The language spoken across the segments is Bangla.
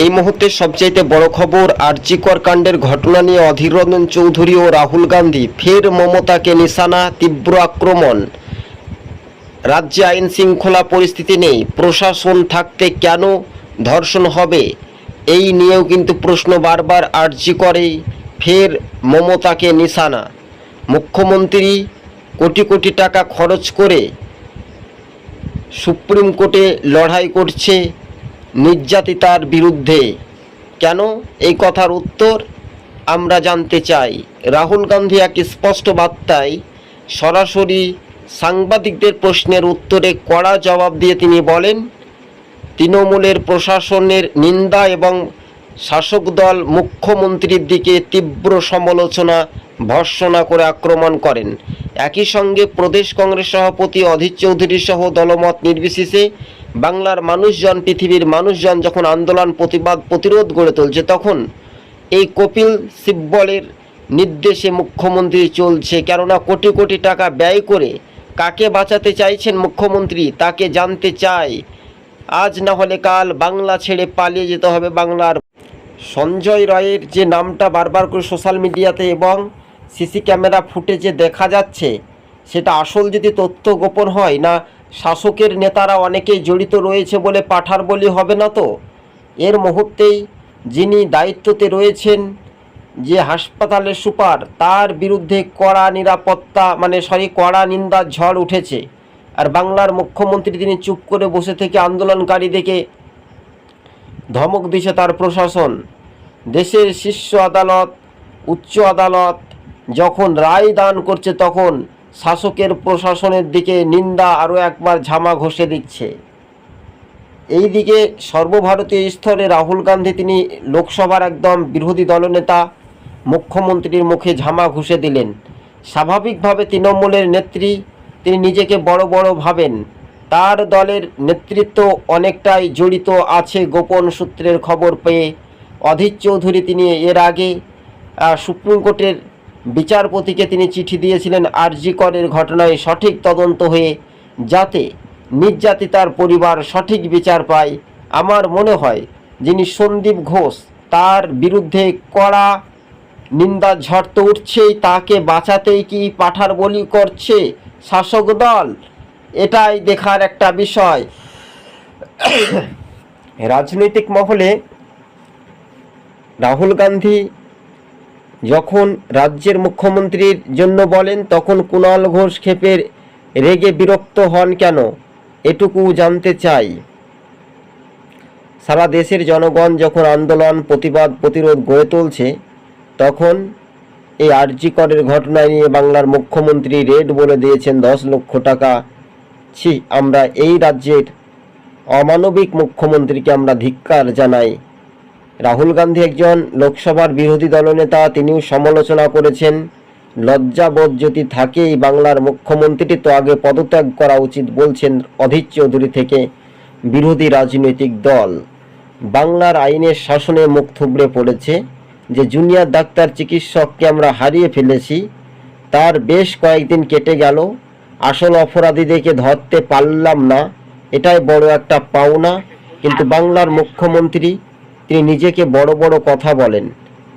এই মুহূর্তে সবচাইতে বড় খবর আরজিকর কাণ্ডের ঘটনা নিয়ে অধীর রঞ্জন চৌধুরী ও রাহুল গান্ধী ফের মমতাকে নিশানা তীব্র আক্রমণ। রাজ্যে আইন শৃঙ্খলা পরিস্থিতি নেই। প্রশাসন থাকতে কেন ধর্ষণ হবে? এই নিয়েও কিন্তু প্রশ্ন বারবার আর্জি করে ফের মমতাকে নিশানা। মুখ্যমন্ত্রী কোটি কোটি টাকা খরচ করে সুপ্রিম কোর্টে লড়াই করছে নির্যাতিতার বিরুদ্ধে। কেন এই কথার উত্তর? আমরা জানতে চাই। রাহুল গান্ধী এক স্পষ্ট বার্তায় সরাসরি সাংবাদিকদের প্রশ্নের উত্তরে কড়া জবাব দিয়ে তিনি বলেন, তৃণমূলের প্রশাসনের নিন্দা এবং শাসক দল মুখ্যমন্ত্রীর দিকে তীব্র সমালোচনা, ভর্সনা করে আক্রমণ করেন। একই সঙ্গে প্রদেশ কংগ্রেস সভাপতি অধীর চৌধুরী সহ দলমত নির্বিশেষে বাংলার মানুষজন, পৃথিবীর মানুষজন যখন আন্দোলন, প্রতিবাদ, প্রতিরোধ গড়ে তুলছে, তখন এই কপিল সিব্বলের নির্দেশে মুখ্যমন্ত্রী চলছে। কেননা কোটি কোটি টাকা ব্যয় করে কাকে বাঁচাতে চাইছেন মুখ্যমন্ত্রী, তাকে জানতে চাই। আজ না হলে কাল বাংলা ছেড়ে পালিয়ে যেতে হবে বাংলার। সঞ্জয় রায়ের যে নামটা বারবার করে সোশ্যাল মিডিয়াতে এবং সিসি ক্যামেরা ফুটেজে দেখা যাচ্ছে, সেটা আসল যদি তথ্য গোপন হয় না শাসকের নেতারা অনেকেই জড়িত রয়েছে বলে পাঠার বলি হবে না তো? এর মুহূর্তেই যিনি দায়িত্বতে রয়েছেন যে হাসপাতালের সুপার, তার বিরুদ্ধে কড়া নিরাপত্তা মানে সরি কড়া নিন্দার ঝড় উঠেছে। আর বাংলার মুখ্যমন্ত্রী তিনি চুপ করে বসে থেকে আন্দোলনকারীদেরকে ধমক দিছে তার প্রশাসন। দেশের শীর্ষ আদালত, উচ্চ আদালত যখন রায় দান করছে তখন শাসকের প্রশাসনের দিকে নিন্দা আরও একবার ঝামা ঘষে দিচ্ছে। এইদিকে সর্বভারতীয় স্তরে রাহুল গান্ধী তিনি লোকসভার একদম বিরোধী দলনেতা, মুখ্যমন্ত্রীর মুখে ঝামা ঘুষে দিলেন। স্বাভাবিকভাবে তৃণমূলের নেত্রী তিনি নিজেকে বড় বড় ভাবেন। তার দলের নেতৃত্ব অনেকটাই জড়িত আছে গোপন সূত্রের খবর পেয়ে। অধীর চৌধুরী তিনি এর আগে সুপ্রিম কোর্টের বিচারপতিকে তিনি চিঠি দিয়েছিলেন আরজি করের ঘটনায় সঠিক তদন্ত হয়ে যাতে নির্যাতিতার পরিবার সঠিক বিচার পায়। আমার মনে হয় যিনি সন্দীপ ঘোষ, তার বিরুদ্ধে কড়া নিন্দা ঝড় তো উঠছেই তাকে বাঁচাতেই কি পাঠার বলি করছে শাসক দল? এটাই দেখার একটা বিষয়। রাজনৈতিক মহলে রাহুল গান্ধী যখন রাজ্যের মুখ্যমন্ত্রীর জন্য বলেন, তখন কুণাল ঘোষ ক্ষেপের রেগে বিরক্ত হন কেন? এটুকু জানতে চাই। সারা দেশের জনগণ যখন আন্দোলন, প্রতিবাদ, প্রতিরোধ গড়ে তুলছে, তখন এই আরজি করের ঘটনায় নিয়ে বাংলার মুখ্যমন্ত্রী রেড বলে দিয়েছেন, দশ লক্ষ টাকা। ছি, আমরা এই রাজ্যের অমানবিক মুখ্যমন্ত্রীকে আমরা ধিক্কার জানাই। রাহুল গান্ধী একজন লোকসভার বিরোধী দলনেতা তিনিও সমালোচনা করেছেন, লজ্জাবোধ যদি থাকে এই বাংলার মুখ্যমন্ত্রী তো আগে পদত্যাগ করা উচিত বলছেন অধীর চৌধুরী থেকে বিরোধী রাজনৈতিক দল। বাংলার আইনের শাসনে মুখ থুবড়ে পড়েছে যে জুনিয়র ডাক্তার চিকিৎসককে আমরা হারিয়ে ফেলেছি, তার বেশ কয়েকদিন কেটে গেল, আসল অপরাধীদেরকে ধরতে পারলাম না, এটাই বড় একটা পাওনা। কিন্তু বাংলার মুখ্যমন্ত্রী তিনি নিজেকে বড় বড় কথা বলেন।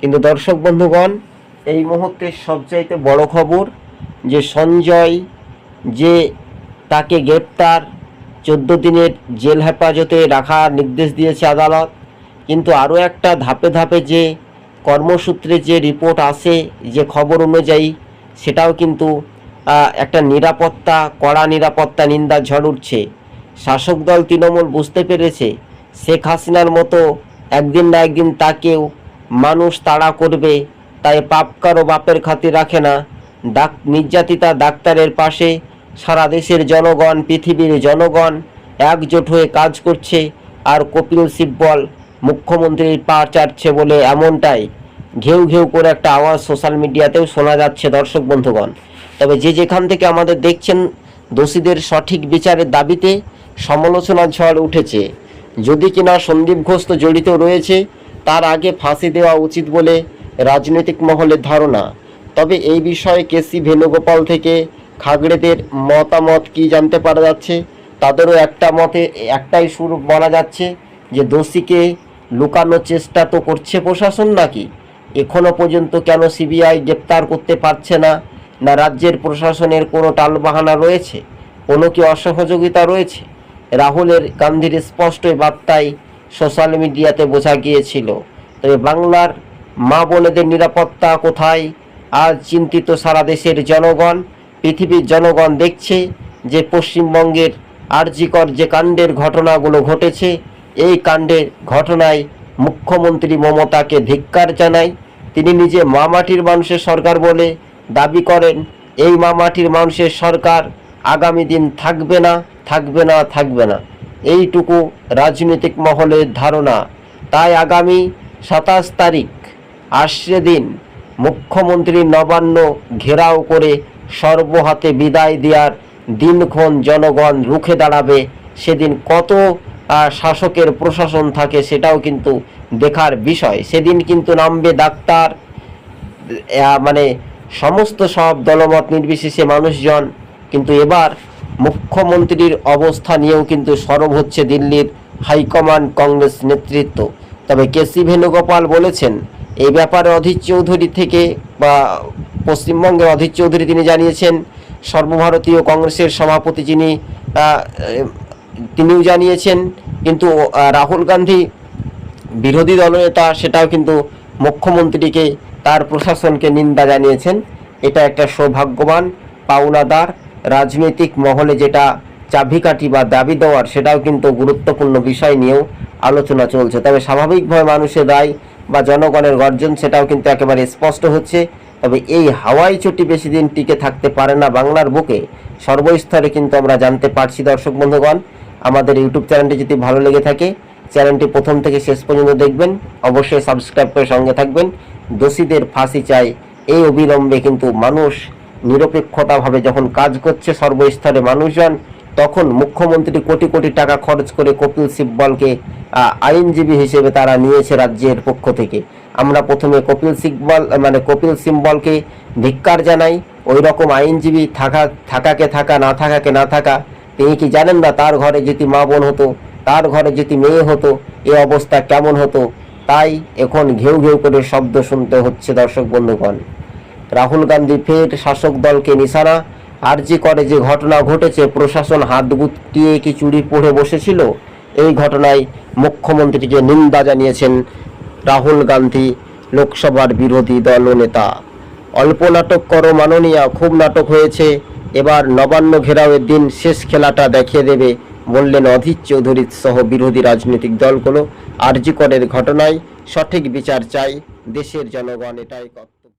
কিন্তু দর্শক বন্ধুগণ, এই মুহূর্তে সবচাইতে বড় খবর যে সঞ্জয় যে তাকে গ্রেপ্তার, চোদ্দ দিনের জেল হেফাজতে রাখার নির্দেশ দিয়েছে আদালত। কিন্তু আরও একটা ধাপে ধাপে যে কর্মসূত্রে যে রিপোর্ট আসে, যে খবর অনুযায়ী, সেটাও কিন্তু একটা নিরাপত্তা, কড়া নিরাপত্তা নিন্দা ঝড় উঠছে। শাসক দল তৃণমূল বুঝতে পেরেছে, শেখ হাসিনার মতো একদিন না একদিন তাকেও মানুষ তাড়া করবে, তাই পাপ কারও বাপের খাতির রাখে না। ডাক, নির্যাতিতা ডাক্তারের পাশে, সারা দেশের জনগণ, পৃথিবীর জনগণ একজোট হয়ে কাজ করছে, আর কপিল সিব্বল মুখ্যমন্ত্রীর পা চাটছে বলে এমনটাই। ঘেউ ঘেউ করে একটা আওয়াজ সোশ্যাল মিডিয়াতেও শোনা যাচ্ছে দর্শক বন্ধুগণ। তবে যে যেখান থেকে আমাদের দেখছেন দোষীদের সঠিক বিচারের দাবিতে সমালোচনার ঝড় উঠেছে। যদি কিনা সন্দীপ ঘোষ তো জড়িত রয়েছে, তার আগে ফাঁসি দেওয়া উচিত বলে রাজনৈতিক মহলের ধারণা। তবে এই বিষয়ে কেসি ভেনুগোপাল থেকে খাগড়েদের মতামত কি জানতে পারা যাচ্ছে, তাদেরও একটা মতে, একটাই সুর বলা যাচ্ছে যে দোষীকে লুকানোর চেষ্টা তো করছে প্রশাসন নাকি? এখনও পর্যন্ত কেন সিবিআই গ্রেপ্তার করতে পারছে না না রাজ্যের প্রশাসনের কোনো টালবাহানা রয়েছে? কোনো কি অসহযোগিতা রয়েছে? রাহুলের গান্ধীর স্পষ্ট এই বার্তায় সোশ্যাল মিডিয়াতে বোঝা গিয়েছিল। তবে বাংলার মা বোনেদের নিরাপত্তা কোথায়? আজ চিন্তিত সারা দেশের জনগণ, পৃথিবীর জনগণ দেখছে যে পশ্চিমবঙ্গের আরজিকর যে কাণ্ডের ঘটনাগুলো ঘটেছে, এই কাণ্ডের ঘটনায় মুখ্যমন্ত্রী মমতাকে ধিক্কার জানায়। তিনি নিজে মা মাটির মানুষের সরকার বলে দাবি করেন, এই মা মাটির মানুষের সরকার আগামী দিন থাকবে না। থাকবে না থাকবে না। এইটুকু রাজনৈতিক মহলের ধারণা। তাই আগামী সাতাশ তারিখ আসছে দিন মুখ্যমন্ত্রী নবান্ন ঘেরাও করে সর্বহাতে বিদায় দেওয়ার দিনক্ষণ জনগণ রুখে দাঁড়াবে। সেদিন কত শাসকের প্রশাসন থাকে সেটাও কিন্তু দেখার বিষয়। সেদিন কিন্তু নামবে ডাক্তার মানে সমস্ত সব দলমত নির্বিশেষে মানুষজন। কিন্তু এবার মুখ্যমন্ত্রীর অবস্থা নিয়েও কিন্তু সরব হচ্ছে দিল্লির হাইকমান্ড কংগ্রেস নেতৃত্ব। তবে কেসি ভেনুগোপাল বলেছেন এই ব্যাপারে অধীর চৌধুরী থেকে বা পশ্চিমবঙ্গের অধীর চৌধুরী তিনি জানিয়েছেন, সর্বভারতীয় কংগ্রেসের সভাপতি যিনি তিনিও জানিয়েছেন, কিন্তু রাহুল গান্ধী বিরোধী দলনেতা সেটাও কিন্তু মুখ্যমন্ত্রীকে, তার প্রশাসনকে নিন্দা জানিয়েছেন। এটা একটা সৌভাগ্যবান, পাওনাদার রাজনৈতিক মহলে যেটা চাবিকাঠি বা দাবি দেওয়ার সেটাও কিন্তু গুরুত্বপূর্ণ বিষয় নিয়েও আলোচনা চলছে। তবে স্বাভাবিকভাবে মানুষের রায় বা জনগণের গর্জন সেটাও কিন্তু একেবারে স্পষ্ট হচ্ছে। তবে এই হাওয়াই চটি বেশি দিন টিকে থাকতে পারে না বাংলার বুকে, সর্বস্তরে কিন্তু আমরা জানতে পারছি দর্শক বন্ধুগণ। আমাদের ইউটিউব চ্যানেলটি যদি ভালো লেগে থাকে, চ্যানেলটি প্রথম থেকে শেষ পর্যন্ত দেখবেন, অবশ্যই সাবস্ক্রাইব করে সঙ্গে থাকবেন। দোষীদের ফাঁসি চাই, এই অবিলম্বে কিন্তু মানুষ নিরপেক্ষতাভাবে যখন কাজ করছে সর্বস্তরে মানুষজন, তখন মুখ্যমন্ত্রী কোটি কোটি টাকা খরচ করে কপিল সিব্বলকে আইনজীবী হিসেবে তারা নিয়েছে রাজ্যের পক্ষ থেকে। আমরা প্রথমে কপিল সিব্বল মানে কপিল সিব্বলকে ধিক্কার জানাই ওই রকম আইনজীবী থাকা, থাকাকে থাকা, না থাকাকে না থাকা, তিনি কি জানেন না তার ঘরে যদি মা বোন হতো, তার ঘরে যদি মেয়ে হতো, এ অবস্থা কেমন হতো? তাই এখন ঘেউ ঘেউ করে শব্দ শুনতে হচ্ছে দর্শক বন্ধুগণ। রাহুল গান্ধী ফের শাসক দলকে নিশানা। আরজি করে যে ঘটনা ঘটেছে, প্রশাসন হাত গুটিয়ে কি চুরি পড়ে বসেছিল? এই ঘটনায় মুখ্যমন্ত্রীকে নিন্দা জানিয়েছেন রাহুল গান্ধী লোকসভার বিরোধী দল নেতা। অল্প নাটক করো মাননীয়া, খুব নাটক হয়েছে। এবার নবান্ন ঘেরাওয়ের দিন শেষ খেলাটা দেখিয়ে দেবে, বললেন অধীর চৌধুরী সহ বিরোধী রাজনৈতিক দলগুলো। আরজি করের ঘটনায় সঠিক বিচার চাই দেশের জনগণ, এটাই কথা।